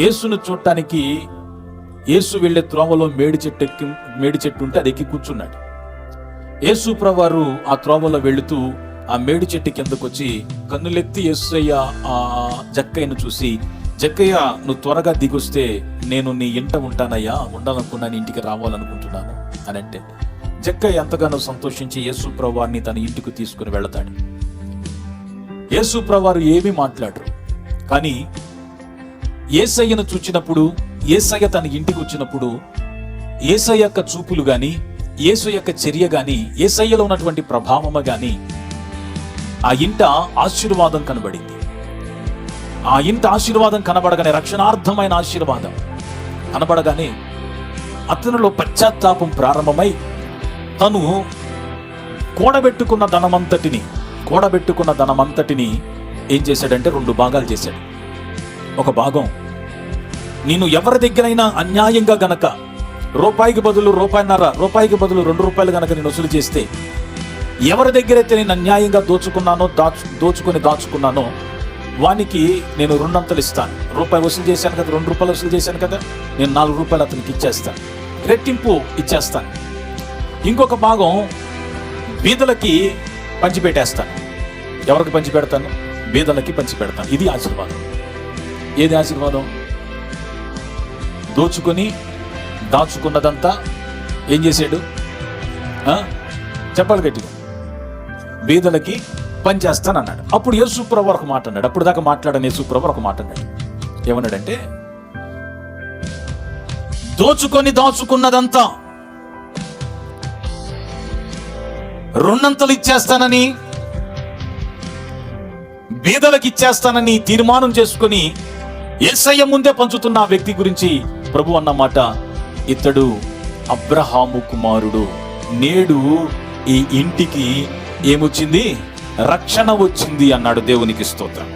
యేసును చూడటానికి యేసు వెళ్ళే త్రోవలో మేడి చెట్టు ఎక్కి మేడి చెట్టు ఉంటే అది ఎక్కి కూర్చున్నాడు. యేసు ప్రవారు ఆ త్రోవలో వెళుతూ ఆ మేడి చెట్టు కిందకు వచ్చి కన్నులెత్తి యేసయ్య ఆ జక్కయ్యను చూసి జక్కయ్య నువ్వు త్వరగా దిగొస్తే నేను నీ ఇంట ఉంటానయ్యా ఉండాలనుకున్నాను ఇంటికి రావాలనుకుంటున్నాను అని అంటే జక్కయ్య ఎంతగానో సంతోషించి యేసు ప్రవారిని తన ఇంటికి తీసుకుని వెళతాడు. యేసు ప్రవారు ఏమీ మాట్లాడరు. కానీ ఏసయ్యను చూచినప్పుడు ఏసయ్య తన ఇంటికి వచ్చినప్పుడు ఏసయ్య యొక్క చూపులు గాని ఏసు యొక్క చర్య గాని ఏసయ్యలో ఉన్నటువంటి ప్రభావము గాని ఆ ఇంట ఆశీర్వాదం కనబడింది. ఆ ఇంట ఆశీర్వాదం కనబడగానే రక్షణార్థమైన ఆశీర్వాదం కనబడగానే అతనిలో పశ్చాత్తాపం ప్రారంభమై తను కూడబెట్టుకున్న ధనమంతటిని కూడబెట్టుకున్న ధనమంతటిని ఏం చేశాడంటే రెండు భాగాలు చేశాడు. ఒక భాగం నేను ఎవరి దగ్గరైనా అన్యాయంగా గనక రూపాయికి బదులు రూపాయిన్నర రూపాయికి బదులు రెండు రూపాయలు గనక నేను వసూలు చేస్తే ఎవరి దగ్గరైతే నేను అన్యాయంగా దోచుకున్నానో దాచు దోచుకొని దాచుకున్నానో వానికి నేను రెండంతలు ఇస్తాను. రూపాయి వసూలు చేశాను కదా రెండు రూపాయలు వసూలు చేశాను కదా నేను నాలుగు రూపాయలు అతనికి ఇచ్చేస్తాను. రెట్టింపు ఇచ్చేస్తాను. ఇంకొక భాగం బీదలకి పంచిపెట్టేస్తాను. ఎవరికి పంచిపెడతాను? బీదలకి పంచిపెడతాను. ఇది ఆశీర్వాదం. ఏది ఆశీర్వాదం? దోచుకొని దాచుకున్నదంతా ఏం చేశాడు? చెప్పాలి గట్టిగా. బీదలకి పనిచేస్తానన్నాడు అప్పుడు యేసుప్రభు ఒక మాట అన్నాడు. అప్పుడు దాకా మాట్లాడని యేసుప్రభు ఒక మాట అన్నాడు. ఏమన్నాడంటే దోచుకొని దాచుకున్నదంతా రెండంతలు ఇచ్చేస్తానని బీదలకు ఇచ్చేస్తానని తీర్మానం చేసుకుని ఏసయ్య ముందే పంచుతున్న వ్యక్తి గురించి ప్రభు అన్న మాట ఇతడు అబ్రహాము కుమారుడు. నేడు ఈ ఇంటికి ఏమొచ్చింది? రక్షణ వచ్చింది అన్నాడు దేవునికి స్తోత్రం.